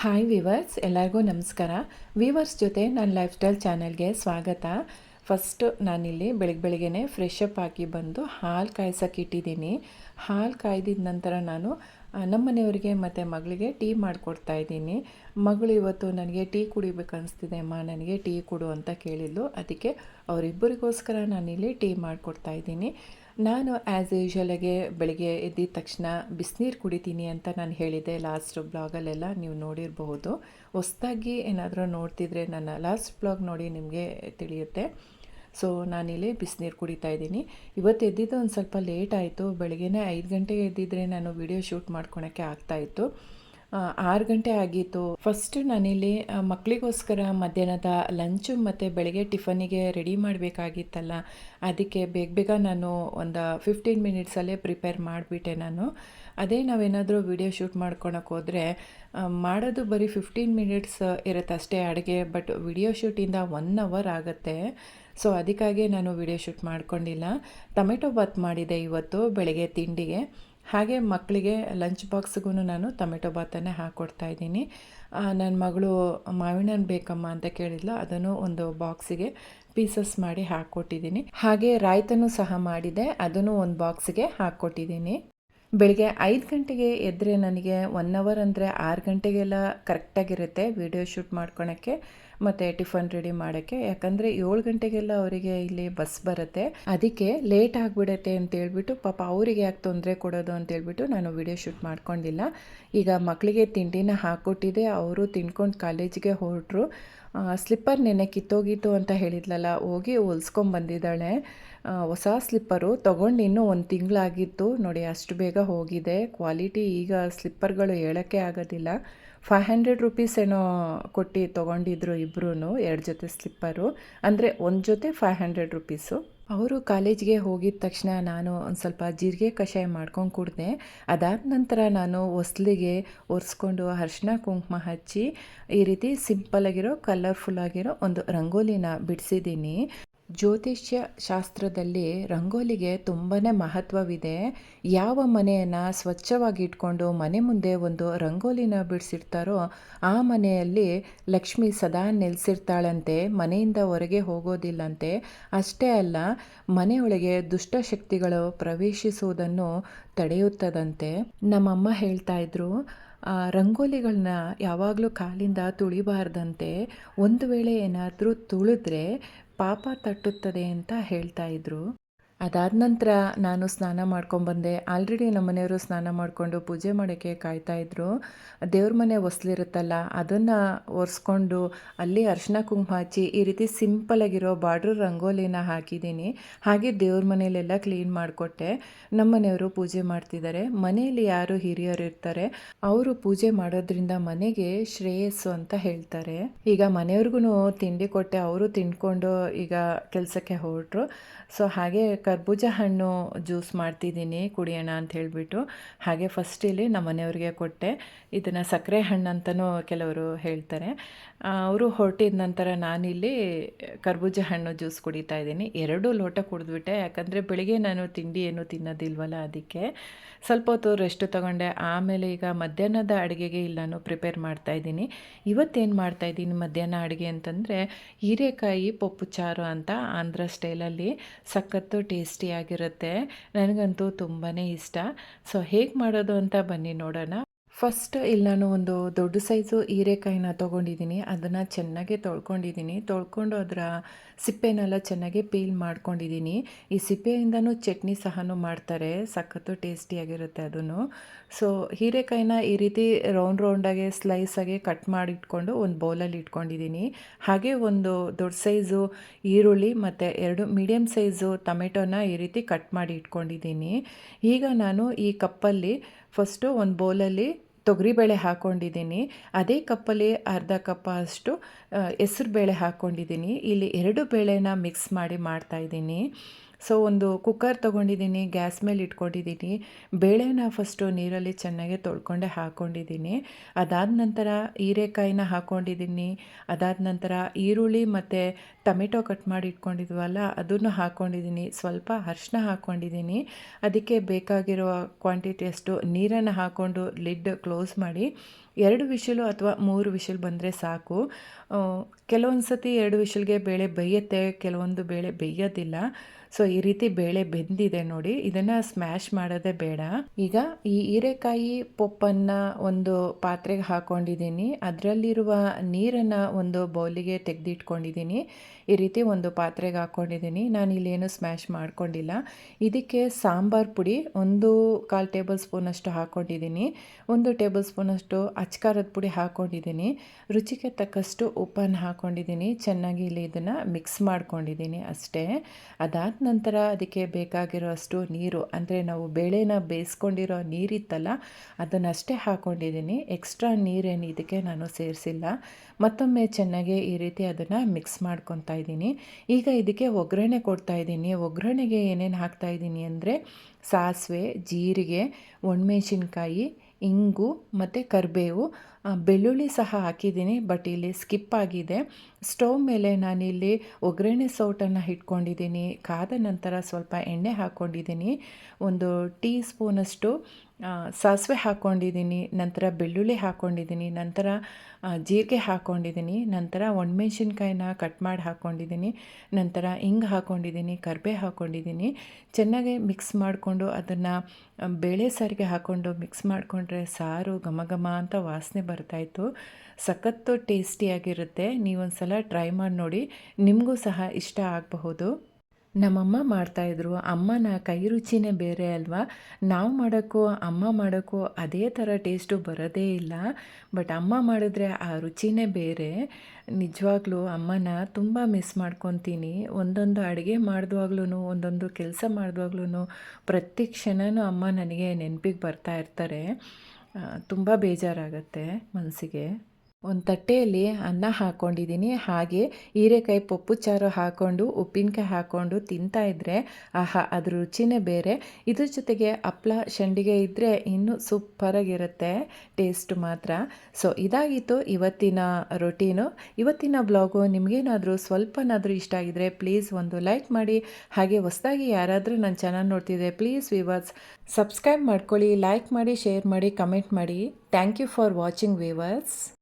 Hi viewers ಎಲ್ಲರಿಗೂ ನಮಸ್ಕಾರ. Viewers ಜೊತೆ ನನ್ನ ಲೈಫ್ ಸ್ಟೈಲ್ ಚಾನಲ್ಗೆ ಸ್ವಾಗತ ಫಸ್ಟು ನಾನಿಲ್ಲಿ ಬೆಳಗ್ಗೆ ಬೆಳಗ್ಗೆನೆ ಫ್ರೆಶ್ ಅಪ್ ಆಗಿ ಬಂದು ಹಾಲು ಕಾಯ್ಸೋಕೆ ಇಟ್ಟಿದ್ದೀನಿ. ಹಾಲು ಕಾಯ್ದಿದ ನಂತರ ನಾನು ನಮ್ಮ ಮನೆಯವರಿಗೆ ಮತ್ತು ಮಗಳಿಗೆ ಟೀ ಮಾಡಿಕೊಡ್ತಾ ಇದ್ದೀನಿ. ಮಗಳು ಇವತ್ತು ನನಗೆ ಟೀ ಕುಡಿಬೇಕು ಅನಿಸ್ತಿದೆ ಅಮ್ಮ ನನಗೆ ಟೀ ಕೊಡು ಅಂತ ಕೇಳಿದ್ಲು. ಅದಕ್ಕೆ ಅವರಿಬ್ಬರಿಗೋಸ್ಕರ ನಾನಿಲ್ಲಿ ಟೀ ಮಾಡಿಕೊಡ್ತಾ ಇದ್ದೀನಿ. ನಾನು ಆ್ಯಸ್ ಯೂಶ್ವಲಾಗೆ ಬೆಳಿಗ್ಗೆ ಎದ್ದಿದ ತಕ್ಷಣ ಬಿಸಿನೀರು ಕುಡಿತೀನಿ ಅಂತ ನಾನು ಹೇಳಿದೆ ಲಾಸ್ಟ್ ಬ್ಲಾಗಲ್ಲೆಲ್ಲ ನೀವು ನೋಡಿರಬಹುದು. ಹೊಸ್ದಾಗಿ ಏನಾದರೂ ನೋಡ್ತಿದ್ರೆ ನನ್ನ ಲಾಸ್ಟ್ ಬ್ಲಾಗ್ ನೋಡಿ ನಿಮಗೆ ತಿಳಿಯುತ್ತೆ. ಸೊ ನಾನಿಲ್ಲಿ ಬಿಸಿನೀರು ಕುಡಿತಾ ಇದ್ದೀನಿ. ಇವತ್ತು ಎದ್ದಿದ್ದು ಒಂದು ಸ್ವಲ್ಪ ಲೇಟ್ ಆಯಿತು. ಬೆಳಗ್ಗೆನೇ ಐದು ಗಂಟೆಗೆ ಎದ್ದಿದ್ರೆ ನಾನು ವಿಡಿಯೋ ಶೂಟ್ ಮಾಡ್ಕೊಳಕ್ಕೆ ಆಗ್ತಾಯಿತ್ತು ಆರು ಗಂಟೆ ಆಗಿತ್ತು. ಫಸ್ಟ್ ನಾನಿಲ್ಲಿ ಮಕ್ಕಳಿಗೋಸ್ಕರ ಮಧ್ಯಾಹ್ನದ ಲಂಚು ಮತ್ತು ಬೆಳಗ್ಗೆ ಟಿಫನಿಗೆ ರೆಡಿ ಮಾಡಬೇಕಾಗಿತ್ತಲ್ಲ. ಅದಕ್ಕೆ ಬೇಗ ಬೇಗ ನಾನು ಒಂದು ಫಿಫ್ಟೀನ್ ಮಿನಿಟ್ಸಲ್ಲೇ ಪ್ರಿಪೇರ್ ಮಾಡಿಬಿಟ್ಟೆ ನಾನು. ಅದೇ ನಾವೇನಾದರೂ ವಿಡಿಯೋ ಶೂಟ್ ಮಾಡ್ಕೊಳಕ್ಕೆ ಹೋದರೆ ಮಾಡೋದು ಬರೀ ಫಿಫ್ಟೀನ್ ಮಿನಿಟ್ಸ್ ಇರುತ್ತೆ ಅಷ್ಟೇ ಅಡುಗೆ ಬಟ್ ವಿಡಿಯೋ ಶೂಟಿಂದ ಒನ್ ಅವರ್ ಆಗುತ್ತೆ. ಸೊ ಅದಕ್ಕಾಗಿ ನಾನು ವಿಡಿಯೋ ಶೂಟ್ ಮಾಡ್ಕೊಂಡಿಲ್ಲ. ಟೊಮೆಟೊ ಬಾತ್ ಮಾಡಿದೆ ಇವತ್ತು ಬೆಳಗ್ಗೆ ತಿಂಡಿಗೆ. ಹಾಗೆ ಮಕ್ಕಳಿಗೆ ಲಂಚ್ ಬಾಕ್ಸ್ಗೂ ನಾನು ಟೊಮೆಟೊ ಬಾತನ್ನೇ ಹಾಕ್ಕೊಡ್ತಾ ಇದ್ದೀನಿ. ನನ್ನ ಮಗಳು ಮಾವಿನ ಹಣ್ಣು ಬೇಕಮ್ಮ ಅಂತ ಕೇಳಿದ್ಲು. ಅದನ್ನು ಒಂದು ಬಾಕ್ಸಿಗೆ ಪೀಸಸ್ ಮಾಡಿ ಹಾಕ್ಕೊಟ್ಟಿದ್ದೀನಿ ಹಾಗೆ ರಾಯ್ತನೂ ಸಹ ಮಾಡಿದೆ. ಅದನ್ನು ಒಂದು ಬಾಕ್ಸಿಗೆ ಹಾಕ್ಕೊಟ್ಟಿದ್ದೀನಿ ಬೆಳಿಗ್ಗೆ ಐದು ಗಂಟೆಗೆ ಎದ್ದರೆ ನನಗೆ ಒನ್ ಅವರ್ ಅಂದರೆ ಆರು ಗಂಟೆಗೆಲ್ಲ ಕರೆಕ್ಟಾಗಿರುತ್ತೆ ವಿಡಿಯೋ ಶೂಟ್ ಮಾಡ್ಕೊಳಕ್ಕೆ ಮತ್ತು ಟಿಫನ್ ರೆಡಿ ಮಾಡೋಕ್ಕೆ. ಯಾಕಂದರೆ ಏಳು ಗಂಟೆಗೆಲ್ಲ ಅವರಿಗೆ ಇಲ್ಲಿ ಬಸ್ ಬರುತ್ತೆ. ಅದಕ್ಕೆ ಲೇಟ್ ಆಗಿಬಿಡತ್ತೆ ಅಂತ ಹೇಳ್ಬಿಟ್ಟು ಪಾಪ ಅವರಿಗೆ ಯಾಕೆ ತೊಂದರೆ ಕೊಡೋದು ಅಂತೇಳ್ಬಿಟ್ಟು ನಾನು ವಿಡಿಯೋ ಶೂಟ್ ಮಾಡ್ಕೊಂಡಿಲ್ಲ. ಈಗ ಮಕ್ಕಳಿಗೆ ತಿಂಡಿನ ಹಾಕ್ಕೊಟ್ಟಿದೆ ಅವರು ತಿನ್ಕೊಂಡು ಕಾಲೇಜಿಗೆ ಹೊರಟ್ರು. ಸ್ಲಿಪ್ಪರ್ ನೆನೆ ಕಿತ್ತೋಗಿತ್ತು ಅಂತ ಹೇಳಿದ್ಲಲ್ಲ ಹೋಗಿ ಹೊಲ್ಸ್ಕೊಂಡ್ ಬಂದಿದ್ದಾಳೆ ಆ, ಹೊಸ ಸ್ಲಿಪ್ಪರು ತೊಗೊಂಡು ಇನ್ನೂ ಒಂದು ತಿಂಗಳಾಗಿತ್ತು. ನೋಡಿ, ಅಷ್ಟು ಬೇಗ ಹೋಗಿದೆ. ಕ್ವಾಲಿಟಿ ಈಗ ಸ್ಲಿಪ್ಪರ್ಗಳು ಹೇಳೋಕ್ಕೆ ಆಗೋದಿಲ್ಲ. ಫೈವ್ ಹಂಡ್ರೆಡ್ ರುಪೀಸ್ ಏನೋ ಕೊಟ್ಟು ತೊಗೊಂಡಿದ್ರು ಇಬ್ಬರೂ ಎರಡು ಜೊತೆ ಸ್ಲಿಪ್ಪರು. ಅಂದರೆ ಒಂದು ಜೊತೆ ಫೈವ್ ಹಂಡ್ರೆಡ್ ರುಪೀಸು. ಅವರು ಕಾಲೇಜ್ಗೆ ಹೋಗಿದ ತಕ್ಷಣ ನಾನು ಒಂದು ಸ್ವಲ್ಪ ಜೀರಿಗೆ ಕಷಾಯ ಮಾಡ್ಕೊಂಡು ಕುಡಿದೆ. ಅದಾದ ನಂತರ ನಾನು ಹೊಸ್ಲಿಗೆ ಒರೆಸ್ಕೊಂಡು ಅರ್ಶಿನ ಕುಂಕುಮ ಹಚ್ಚಿ ಈ ರೀತಿ ಸಿಂಪಲ್ ಆಗಿರೋ, ಕಲರ್ಫುಲ್ ಆಗಿರೋ ಒಂದು ರಂಗೋಲಿನ ಬಿಡಿಸಿದ್ದೀನಿ. ಜ್ಯೋತಿಷ್ಯ ಶಾಸ್ತ್ರದಲ್ಲಿ ರಂಗೋಲಿಗೆ ತುಂಬಾ ಮಹತ್ವವಿದೆ. ಯಾವ ಮನೆಯನ್ನು ಸ್ವಚ್ಛವಾಗಿ ಇಟ್ಕೊಂಡು ಮನೆ ಮುಂದೆ ಒಂದು ರಂಗೋಲಿನ ಬಿಡಿಸಿರ್ತಾರೋ ಆ ಮನೆಯಲ್ಲಿ ಲಕ್ಷ್ಮಿ ಸದಾ ನೆಲೆಸಿರ್ತಾಳಂತೆ, ಮನೆಯಿಂದ ಹೊರಗೆ ಹೋಗೋದಿಲ್ಲಂತೆ. ಅಷ್ಟೇ ಅಲ್ಲ, ಮನೆಯೊಳಗೆ ದುಷ್ಟಶಕ್ತಿಗಳು ಪ್ರವೇಶಿಸುವುದನ್ನು ತಡೆಯುತ್ತದಂತೆ. ನಮ್ಮಮ್ಮ ಹೇಳ್ತಾ ಇದ್ರು ರಂಗೋಲಿಗಳನ್ನ ಯಾವಾಗಲೂ ಕಾಲಿಂದ ತುಳಿಬಾರ್ದಂತೆ. ಒಂದು ವೇಳೆ ಏನಾದರೂ ತುಳಿದ್ರೆ ಪಾಪ ತಟ್ಟುತ್ತದೆ ಅಂತ ಹೇಳ್ತಾ ಇದ್ರು. ಅದಾದ ನಂತರ ನಾನು ಸ್ನಾನ ಮಾಡ್ಕೊಂಬಂದೆ. ಆಲ್ರೆಡಿ ನಮ್ಮ ಮನೆಯವರು ಸ್ನಾನ ಮಾಡಿಕೊಂಡು ಪೂಜೆ ಮಾಡೋಕ್ಕೆ ಕಾಯ್ತಾ ಇದ್ರು. ದೇವ್ರ ಮನೆ ಒಸ್ಲಿರುತ್ತಲ್ಲ ಅದನ್ನು ಒರೆಸ್ಕೊಂಡು ಅಲ್ಲಿ ಅರ್ಶಿನ ಕುಂಕುಮ ಹಚ್ಚಿ ಈ ರೀತಿ ಸಿಂಪಲಾಗಿರೋ ಬಾರ್ಡ್ರ್ ರಂಗೋಲಿನ ಹಾಕಿದ್ದೀನಿ. ಹಾಗೆ ದೇವ್ರ ಮನೆಯಲ್ಲೆಲ್ಲ ಕ್ಲೀನ್ ಮಾಡಿಕೊಟ್ಟೆ. ನಮ್ಮ ಮನೆಯವರು ಪೂಜೆ ಮಾಡ್ತಿದ್ದಾರೆ ಮನೆಯಲ್ಲಿ ಯಾರು ಹಿರಿಯರು ಇರ್ತಾರೆ, ಅವರು ಪೂಜೆ ಮಾಡೋದ್ರಿಂದ ಮನೆಗೆ ಶ್ರೇಯಸ್ಸು ಅಂತ ಹೇಳ್ತಾರೆ. ಈಗ ಮನೆಯವ್ರಿಗೂ ತಿಂಡಿ ಕೊಟ್ಟೆ, ಅವರು ತಿಂದ್ಕೊಂಡು ಈಗ ಕೆಲಸಕ್ಕೆ ಹೊರಟರು ಸೊ ಹಾಗೆ ಕರ್ಬೂಜ ಹಣ್ಣು ಜ್ಯೂಸ್ ಮಾಡ್ತಿದ್ದೀನಿ, ಕುಡಿಯೋಣ ಅಂತ ಹೇಳಿಬಿಟ್ಟು. ಹಾಗೆ ಫಸ್ಟ್ ಇಲ್ಲಿ ನಮ್ಮ ಮನೆಯವ್ರಿಗೆ ಕೊಟ್ಟೆ. ಇದನ್ನು ಸಕ್ಕರೆ ಹಣ್ಣು ಅಂತಲೂ ಕೆಲವರು ಹೇಳ್ತಾರೆ. ಅವರು ಹೊರಟಿದ ನಂತರ ನಾನಿಲ್ಲಿ ಕರ್ಬೂಜ ಹಣ್ಣು ಜ್ಯೂಸ್ ಕುಡಿತಾ ಇದ್ದೀನಿ. ಎರಡು ಲೋಟ ಕುಡಿದ್ಬಿಟ್ಟೆ. ಯಾಕಂದರೆ ಬೆಳಿಗ್ಗೆ ನಾನು ತಿಂಡಿ ಏನು ತಿನ್ನೋದಿಲ್ವಲ್ಲ ಅದಕ್ಕೆ. ಸ್ವಲ್ಪ ಹೊತ್ತು ರೆಸ್ಟ್ ತಗೊಂಡೆ. ಆಮೇಲೆ ಈಗ ಮಧ್ಯಾಹ್ನದ ಅಡುಗೆಗೆ ಇಲ್ಲಿ ನಾನು ಪ್ರಿಪೇರ್ ಮಾಡ್ತಾ ಇದ್ದೀನಿ. ಇವತ್ತೇನು ಮಾಡ್ತಾ ಇದ್ದೀನಿ ಮಧ್ಯಾಹ್ನ ಅಡುಗೆ ಅಂತಂದರೆ ಹೀರೆಕಾಯಿ, ಪಪ್ಪು ಚಾರು ಅಂತ ಆಂಧ್ರ ಸ್ಟೈಲಲ್ಲಿ ಸಖತ್ತು ಟೇಸ್ಟಿಯಾಗಿರುತ್ತೆ ನನಗಂತೂ ತುಂಬಾ ಇಷ್ಟ. ಸೊ ಹೇಗೆ ಮಾಡೋದು ಅಂತ ಬನ್ನಿ ನೋಡೋಣ. ಫಸ್ಟ್ ಇಲ್ಲಿ ನಾನು ಒಂದು ದೊಡ್ಡ ಸೈಜು ಹೀರೆಕಾಯಿನ ತೊಗೊಂಡಿದ್ದೀನಿ. ಅದನ್ನು ಚೆನ್ನಾಗಿ ತೊಳ್ಕೊಂಡಿದ್ದೀನಿ. ತೊಳ್ಕೊಂಡು ಅದರ ಸಿಪ್ಪೆನೆಲ್ಲ ಚೆನ್ನಾಗಿ ಪೀಲ್ ಮಾಡ್ಕೊಂಡಿದ್ದೀನಿ. ಈ ಸಿಪ್ಪೆಯಿಂದನೂ ಚಟ್ನಿ ಸಹನೂ ಮಾಡ್ತಾರೆ. ಸಖತ್ತು ಟೇಸ್ಟಿಯಾಗಿರುತ್ತೆ ಅದನ್ನು. ಸೊ ಹೀರೆಕಾಯಿನ ಈ ರೀತಿ ರೌಂಡ್ ರೌಂಡಾಗಿ ಸ್ಲೈಸಾಗಿ ಕಟ್ ಮಾಡಿ ಇಟ್ಕೊಂಡು ಒಂದು ಬೌಲಲ್ಲಿ ಇಟ್ಕೊಂಡಿದ್ದೀನಿ. ಹಾಗೆ ಒಂದು ದೊಡ್ಡ ಸೈಜು ಈರುಳ್ಳಿ ಮತ್ತು ಎರಡು ಮೀಡಿಯಮ್ ಸೈಜು ಟೊಮೆಟೊನ ಈ ರೀತಿ ಕಟ್ ಮಾಡಿ ಇಟ್ಕೊಂಡಿದ್ದೀನಿ. ಈಗ ನಾನು ಈ ಕಪ್ಪಲ್ಲಿ ಫಸ್ಟು ಒಂದು ಬೌಲಲ್ಲಿ ತೊಗರಿಬೇಳೆ ಹಾಕ್ಕೊಂಡಿದ್ದೀನಿ ಅದೇ ಕಪ್ಪಲ್ಲಿ ಅರ್ಧ ಕಪ್ ಅಷ್ಟು ಹೆಸ್ರು ಬೇಳೆ ಹಾಕ್ಕೊಂಡಿದ್ದೀನಿ ಇಲ್ಲಿ ಎರಡು ಬೇಳೆನ ಮಿಕ್ಸ್ ಮಾಡಿ ಮಾಡ್ತಾಯಿದ್ದೀನಿ ಸೊ ಒಂದು ಕುಕ್ಕರ್ ತೊಗೊಂಡಿದ್ದೀನಿ ಗ್ಯಾಸ್ ಮೇಲೆ ಇಟ್ಕೊಂಡಿದ್ದೀನಿ. ಬೇಳೆನ ಫಸ್ಟು ನೀರಲ್ಲಿ ಚೆನ್ನಾಗಿ ತೊಳ್ಕೊಂಡೆ ಹಾಕ್ಕೊಂಡಿದ್ದೀನಿ ಅದಾದ ನಂತರ ಹೀರೆಕಾಯಿನ ಹಾಕ್ಕೊಂಡಿದ್ದೀನಿ ಅದಾದ ನಂತರ ಈರುಳ್ಳಿ ಮತ್ತು ಟೊಮೆಟೊ ಕಟ್ ಮಾಡಿ ಇಟ್ಕೊಂಡಿದ್ವಲ್ಲ, ಅದನ್ನು ಹಾಕ್ಕೊಂಡಿದ್ದೀನಿ ಸ್ವಲ್ಪ ಅರ್ಶಿನ ಹಾಕ್ಕೊಂಡಿದ್ದೀನಿ ಅದಕ್ಕೆ ಬೇಕಾಗಿರೋ ಕ್ವಾಂಟಿಟಿ ಅಷ್ಟು ನೀರನ್ನು ಹಾಕ್ಕೊಂಡು ಲಿಡ್ ಕ್ಲೋಸ್ ಮಾಡಿ, ಎರಡು ವಿಷಲು ಅಥವಾ ಮೂರು ವಿಷಲ್ ಬಂದರೆ ಸಾಕು. ಕೆಲವೊಂದು ಸತಿ ಎರಡು ವಿಷಲ್ಗೆ ಬೇಳೆ ಬೇಯುತ್ತೆ, ಕೆಲವೊಂದು ಬೇಳೆ ಬೇಯೋದಿಲ್ಲ. ಸೊ, ಈ ರೀತಿ ಬೇಳೆ ಬೆಂದಿದೆ ನೋಡಿ. ಇದನ್ನು ಸ್ಮ್ಯಾಶ್ ಮಾಡೋದೇ ಬೇಡ. ಈಗ ಈ ಹೀರೆಕಾಯಿ ಪೊಪ್ಪನ್ನು ಒಂದು ಪಾತ್ರೆಗೆ ಹಾಕೊಂಡಿದ್ದೀನಿ. ಅದರಲ್ಲಿರುವ ನೀರನ್ನು ಒಂದು ಬೌಲಿಗೆ ತೆಗೆದಿಟ್ಕೊಂಡಿದ್ದೀನಿ. ಈ ರೀತಿ ಒಂದು ಪಾತ್ರೆಗೆ ಹಾಕ್ಕೊಂಡಿದ್ದೀನಿ ನಾನು ಇಲ್ಲೇನು ಸ್ಮ್ಯಾಶ್ ಮಾಡ್ಕೊಂಡಿಲ್ಲ. ಇದಕ್ಕೆ ಸಾಂಬಾರ್ ಪುಡಿ ಒಂದು ಕಾಲು ಟೇಬಲ್ ಸ್ಪೂನಷ್ಟು ಹಾಕ್ಕೊಂಡಿದ್ದೀನಿ ಒಂದು ಟೇಬಲ್ ಸ್ಪೂನಷ್ಟು ಅಚ್ಕಾರದ ಪುಡಿ ಹಾಕ್ಕೊಂಡಿದ್ದೀನಿ ರುಚಿಗೆ ತಕ್ಕಷ್ಟು ಉಪ್ಪನ್ನು ಹಾಕ್ಕೊಂಡಿದ್ದೀನಿ ಚೆನ್ನಾಗಿ ಇಲ್ಲಿ ಇದನ್ನು ಮಿಕ್ಸ್ ಮಾಡ್ಕೊಂಡಿದ್ದೀನಿ ಅಷ್ಟೇ. ಅದಾದ ನಂತರ ಅದಕ್ಕೆ ಬೇಕಾಗಿರೋ ಅಷ್ಟು ನೀರು, ಅಂದರೆ ನಾವು ಬೇಳೆನ ಬೇಯಿಸ್ಕೊಂಡಿರೋ ನೀರಿತ್ತಲ್ಲ, ಅದನ್ನಷ್ಟೇ ಹಾಕ್ಕೊಂಡಿದ್ದೀನಿ ಎಕ್ಸ್ಟ್ರಾ ನೀರೇನು ಇದಕ್ಕೆ ನಾನು ಸೇರಿಸಿಲ್ಲ. ಮತ್ತೊಮ್ಮೆ ಚೆನ್ನಾಗಿ ಈ ರೀತಿ ಅದನ್ನು ಮಿಕ್ಸ್ ಮಾಡ್ಕೊತಾ ಇದ್ದೀನಿ. ಈಗ ಇದಕ್ಕೆ ಒಗ್ಗರಣೆ ಕೊಡ್ತಾ ಇದ್ದೀನಿ. ಒಗ್ಗರಣೆಗೆ ಏನೇನು ಹಾಕ್ತಾ ಇದ್ದೀನಿ ಅಂದರೆ ಸಾಸಿವೆ, ಜೀರಿಗೆ, ಒಣಮೆಣಸಿನ್ಕಾಯಿ, ಇಂಗು ಮತ್ತು ಕರಿಬೇವು. ಬೆಳ್ಳುಳ್ಳಿ ಸಹ ಹಾಕಿದ್ದೀನಿ ಬಟ್ ಇಲ್ಲಿ ಸ್ಕಿಪ್ ಆಗಿದೆ. ಸ್ಟವ್ ಮೇಲೆ ನಾನಿಲ್ಲಿ ಒಗ್ಗರಣೆ ಸೌಟನ್ನು ಇಟ್ಕೊಂಡಿದ್ದೀನಿ ಕಾದ ನಂತರ ಸ್ವಲ್ಪ ಎಣ್ಣೆ ಹಾಕ್ಕೊಂಡಿದ್ದೀನಿ ಒಂದು ಟೀ ಸ್ಪೂನಷ್ಟು ಸಾಸಿವೆ ಹಾಕ್ಕೊಂಡಿದ್ದೀನಿ ನಂತರ ಬೆಳ್ಳುಳ್ಳಿ ಹಾಕ್ಕೊಂಡಿದ್ದೀನಿ ನಂತರ ಜೀರಿಗೆ ಹಾಕ್ಕೊಂಡಿದ್ದೀನಿ ನಂತರ ಒಣಮೆಣ್ಸಿನ್ಕಾಯಿನ ಕಟ್ ಮಾಡಿ ಹಾಕ್ಕೊಂಡಿದ್ದೀನಿ ನಂತರ ಹಿಂಗೆ ಹಾಕ್ಕೊಂಡಿದ್ದೀನಿ ಕರ್ಬೇ ಹಾಕ್ಕೊಂಡಿದ್ದೀನಿ ಚೆನ್ನಾಗಿ ಮಿಕ್ಸ್ ಮಾಡಿಕೊಂಡು ಅದನ್ನು ಬೇಳೆ ಸಾರಿಗೆ ಹಾಕ್ಕೊಂಡು ಮಿಕ್ಸ್ ಮಾಡಿಕೊಂಡ್ರೆ ಸಾರು ಘಮ ಘಮ ಅಂತ ವಾಸನೆ ಬರ್ತಾಯಿತ್ತು ಸಖತ್ತು ಟೇಸ್ಟಿಯಾಗಿರುತ್ತೆ ನೀವೊಂದು ಸಲ ಟ್ರೈ ಮಾಡಿ ನೋಡಿ. ನಿಮಗೂ ಸಹ ಇಷ್ಟ ಆಗಬಹುದು. ನಮ್ಮಮ್ಮ ಮಾಡ್ತಾಯಿದ್ರು ಅಮ್ಮನ ಕೈ ರುಚಿನೇ ಬೇರೆ ಅಲ್ವಾ? ನಾವು ಮಾಡೋಕ್ಕೂ, ಅಮ್ಮ ಮಾಡೋಕ್ಕೂ ಅದೇ ಥರ ಟೇಸ್ಟು ಬರೋದೇ ಇಲ್ಲ. ಬಟ್ ಅಮ್ಮ ಮಾಡಿದ್ರೆ ಆ ರುಚಿನೇ ಬೇರೆ. ನಿಜವಾಗ್ಲೂ ಅಮ್ಮನ ತುಂಬ ಮಿಸ್ ಮಾಡ್ಕೊತೀನಿ. ಒಂದೊಂದು ಅಡುಗೆ ಮಾಡಿದ್ವಾಗ್ಲೂ ಒಂದೊಂದು ಕೆಲಸ ಮಾಡಿದ್ವಾಗ್ಲೂ ಪ್ರತಿ ಕ್ಷಣವೂ ಅಮ್ಮ ನನಗೆ ನೆನಪಿಗೆ ಬರ್ತಾ ಇರ್ತಾರೆ. ತುಂಬ ಬೇಜಾರಾಗತ್ತೆ ಮನಸ್ಸಿಗೆ ಒಂದು ತಟ್ಟೆಯಲ್ಲಿ ಅನ್ನ ಹಾಕ್ಕೊಂಡಿದ್ದೀನಿ ಹಾಗೆ ಹೀರೆಕಾಯಿ ಪಪ್ಪು ಚಾರು ಹಾಕ್ಕೊಂಡು ಉಪ್ಪಿನಕಾಯಿ ಹಾಕ್ಕೊಂಡು ತಿಂತಾ ಇದ್ದರೆ ಆಹಾ, ಅದ್ರ ರುಚಿನೇ ಬೇರೆ. ಇದ್ರ ಜೊತೆಗೆ ಹಪ್ಳ ಸಂಡಿಗೆ ಇದ್ದರೆ ಇನ್ನೂ ಸೂಪರಾಗಿರುತ್ತೆ, ಟೇಸ್ಟ್ ಮಾತ್ರ. ಸೊ, ಇದಾಗಿತ್ತು ಇವತ್ತಿನ ರೊಟೀನು. ಇವತ್ತಿನ ಬ್ಲಾಗು ನಿಮಗೇನಾದರೂ ಸ್ವಲ್ಪನಾದರೂ ಇಷ್ಟ ಆಗಿದ್ರೆ ಪ್ಲೀಸ್ ಒಂದು ಲೈಕ್ ಮಾಡಿ. ಹಾಗೆ ಹೊಸದಾಗಿ ಯಾರಾದರೂ ನನ್ನ ಚೆನ್ನಾಗಿ ನೋಡ್ತಿದ್ದೆ ಪ್ಲೀಸ್ ವಿವರ್ಸ್ ಸಬ್ಸ್ಕ್ರೈಬ್ ಮಾಡ್ಕೊಳ್ಳಿ, ಲೈಕ್ ಮಾಡಿ, ಶೇರ್ ಮಾಡಿ, ಕಮೆಂಟ್ ಮಾಡಿ. Thank you for watching viewers.